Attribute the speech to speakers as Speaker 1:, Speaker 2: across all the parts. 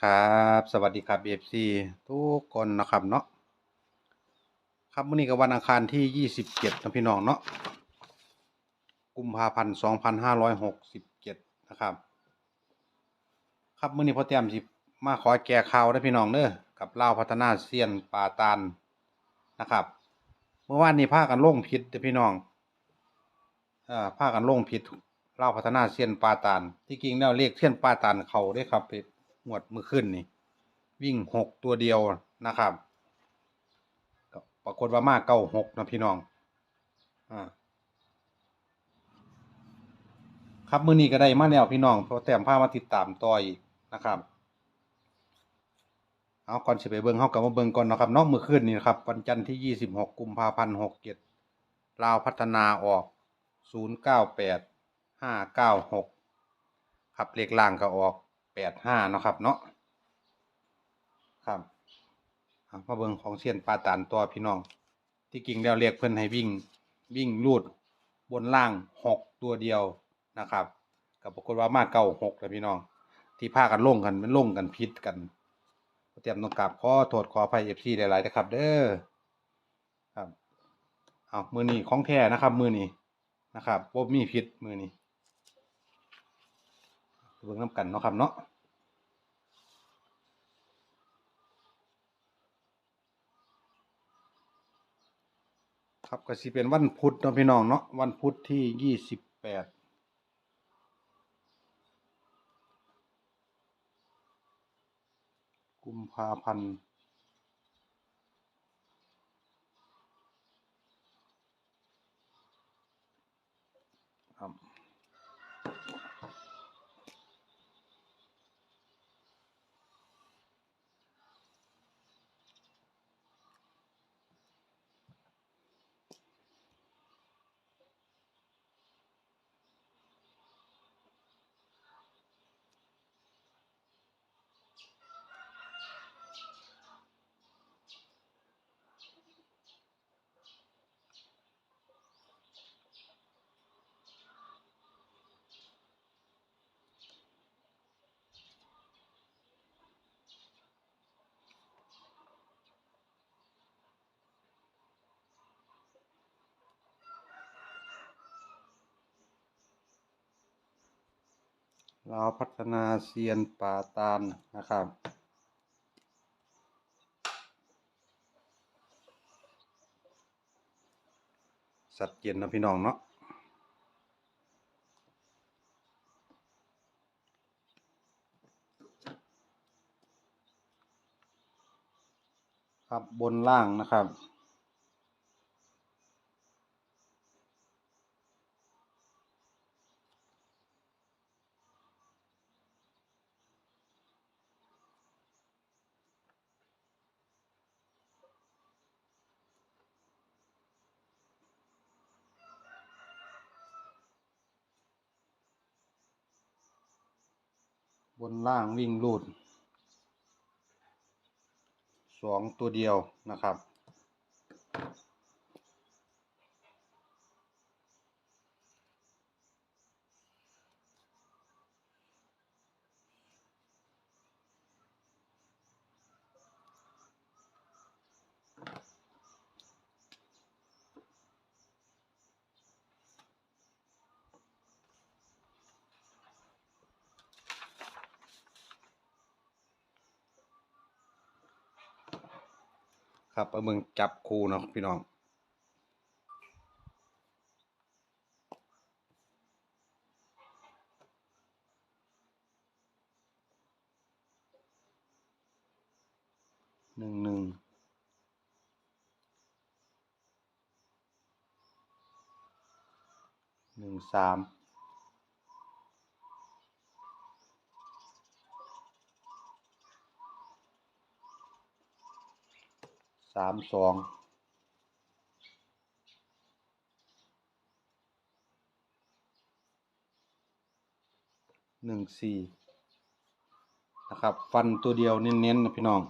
Speaker 1: ครับ สวัสดีครับ BFC ทุกคนนะครับเนาะครับมื้อนี้ก็วันอังคารที่ 27นะพี่น้องเนาะกุมภาพันธ์2567 นะครับ ครับมื้อนี้พ่อแต้มสิมาขอแก้ข่าวนะพี่น้องเด้อกับเล่าพัฒนาเซียนป่าตาลนะครับ เมื่อวานนี้พากันลงผิดเด้พี่น้องอ่อพากันลงผิดลาพัฒนาเซียนป่าตาลที่จริงแล้วเลขเซียนป่าตาลเขาได้ครับไป งวดมือขึ้นนี่ วิ่งหกตัวเดียวนะครับก็ปรากฏว่ามาเก้าหกนะพี่น้องอ่าครับมือนี้ก็ได้มาแล้วพี่น้องเพราะแต้มพามาติดตามต่ออีกนะครับเอาก่อนสิไปเบิ่งเฮาก็มาเบิ่งก่อนนะครับนาะมื้อคืนนี่นะครับวันจันทร์ที่26กุมภาพันธ์67ลาวพัฒนาออก098 596ครับเลขล่างก็ออก 85เนาะครับ เนาะครับเอามาเบิงของเซียนปาตานตัวพี่น้อง ที่จริงแล้วเรียกเพิ่อนให้วิ่งวิ่งลูดบนล่าง6ตัวเดียวนะครับก็ปรากฏว่ามาเก้า6แล้วพี่น้อง ที่พากันล่งกันมันล่งกันผิดกันเตรียมต้องกราบขอโทษขออภัยเอฟซีหลายๆนะครับ เด้อครับเอามือนี้ของแท้นะครับ มือนี้นะครับบ่มีผิดมือนี้ เบิ่งน้ำกันเนาะครับเนาะครับก็สิเป็นวันพุธเนาะพี่น้องเนาะวันพุธที่ยี่สิบแปดกุมภาพันธ์ครับ เราพัฒนาเซียนป่าตาลนะครับ สัตว์เย็นนะพี่น้องเนาะครับบนล่างนะครับ บนล่างวิ่งรูดสองตัวเดียวนะครับ ครับเอามึงจับคู่เนาะพี่น้องหนึ่งหนึ่งหนึ่งสาม สามสองหนึ่งสี่นะครับ ฟันตัวเดียวเน้นๆนะพี่น้อง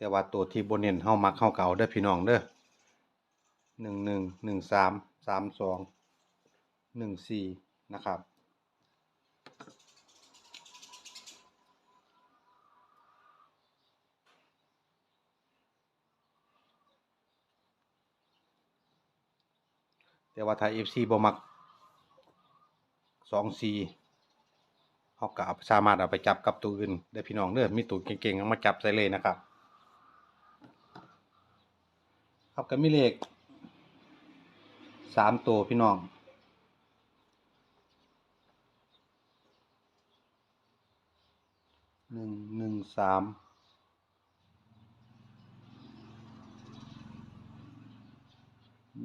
Speaker 1: แต่ว่าตัวที่บนเน้นเฮามักเฮาเก่าเด้อพี่น้องเด้อหนึ่งหนึ่งหนึ่งสามสามสองหนึ่งสี่นะครับ แต่ว่าถ้า FC บ่มักสองสี่เขาก็เอาสามารถเอาไปจับกับตัวอื่นได้พี่น้องเด้อมีตัวเก่งๆมาจับใส่เลยนะครับ ครับก็มีเลขสามตัวพี่น้อง หนึ่งหนึ่งสาม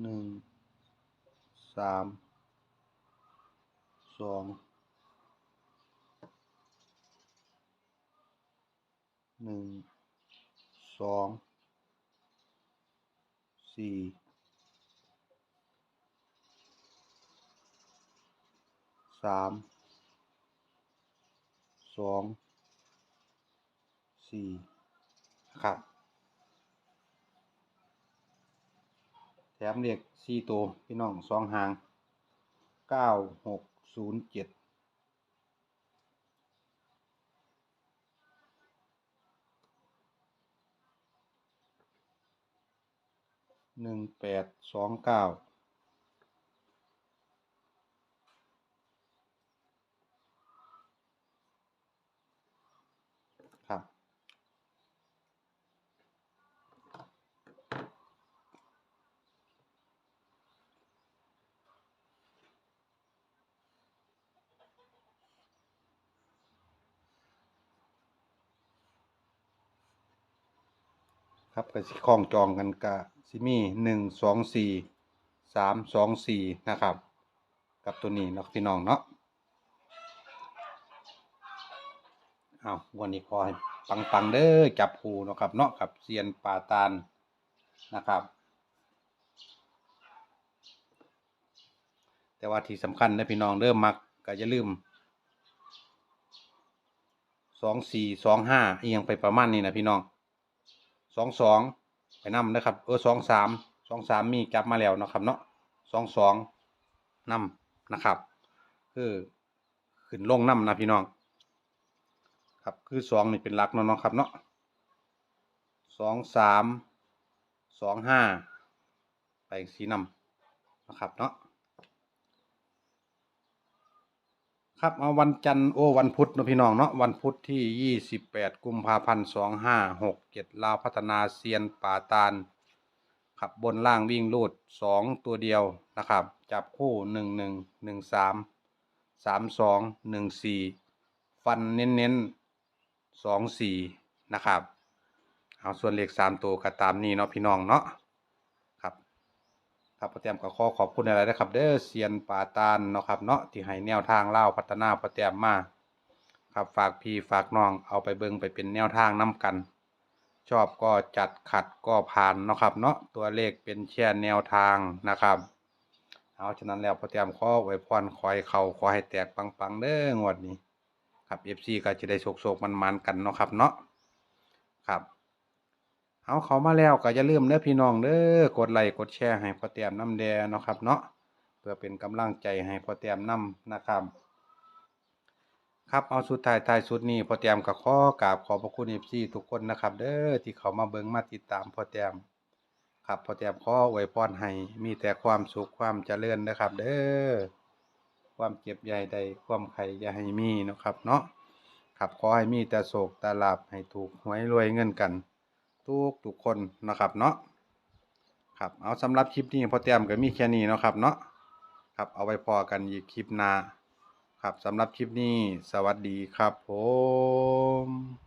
Speaker 1: หนึ่งสามสองหนึ่งสอง สี่สามสองสี่ครับแถมเรียกสี่ตัวพี่น้องสองหางเก้าหกศูนย์เจ็ด หนึ่งแปดสองเก้าครับ ครับก็สิคล้องจองกันกะ สิมีหนึ่งสองสี่สามสองสี่นะครับ กับตัวนี้นะพี่น้องเนาะเอาวันนี้ขอให้ปังปังๆเด้อจับผูนะครับเนาะกับเซียนป่าตาลนะครับ แต่ว่าที่สำคัญนะพี่น้องเริ่มมักก็อย่าลืมสองสี่สองห้าเอียงไปประมาณนี้นะพี่น้องสองสอง นำนะครับ เออสองสามสองสามมีจับมาแล้วนะครับ เนาะสองสองนำนะครับ คือขึ้นลงนำนะพี่น้อง ครับคือสองนี่เป็นหลักเนาะเนาะครับเนาะสองสามสองห้าไปสีนำนะครับเนาะ ครับเอาวันจันทร์โอวันพุธเนาะพี่น้องเนาะวันพุธที่ยี่สิบแปดกุมภาพันธ์สองห้าหกเจ็ดลาวพัฒนาเซียนป่าตาลขับบนล่างวิ่งลูดสองตัวเดียวนะครับ จับคู่หนึ่งหนึ่งหนึ่งสามสามสองหนึ่งสี่ฟันเน้นเน้นสองสี่นะครับ เอาส่วนเลขสามตัวก็ตามนี้เนาะพี่น้องเนาะ ครับพ่อแต้มก็ขอขอบคุณอะไรนะครับ เด้อเซียนป่าตาลเนาะครับเนาะที่ให้แนวทางเล่าพัฒนาพ่อแต้มมาครับฝากพี่ฝากน้องเอาไปเบิ่งไปเป็นแนวทางน้กัน ชอบก็จัดขัดก็ผ่านเนาะครับ เนาะตัวเลขเป็นแค่แนวทางนะครับเอาฉะนั้นแล้วพอเตรียมขอไว้พรคอยเขาขอให้แตกปังๆเด้องวดนี้ ครับ FC ก็จะได้โศกๆมันๆกันเนาะครับเนาะครับ เอาเขามาแล้วก็อย่าลืมเด้อพี่น้องเด้อกดไลค์กดแชร์ให้พอเตียมน้ำแดงเนาะครับเนาะเพื่อเป็นกำลังใจให้พอเตียมน้ำนะครับ ครับเอาสุดท้ายท้ายสุดนี้พอแต้มก็ขอกราบขอบพระคุณเอฟซีทุกคนนะครับ เด้อที่เขามาเบิ่งมาติดตามพอแต้มครับพอแต้มข้ออวยพรให้มีแต่ความสุขความเจริญนะครับ เด้อความเจ็บใหญ่ใดความไข่อย่าให้มีนะครับเนาะครับขอให้มีแต่โศกแต่ลาบให้ถูกหวยรวยเงินกัน ทุกทุกคนนะครับเนาะครับเอาสำหรับคลิปนี้พอเตรียมก็มีแค่นี้เนาะครับเนาะครับเอาไว้พอกันอีกคลิปหน้าครับสำหรับคลิปนี้สวัสดีครับผม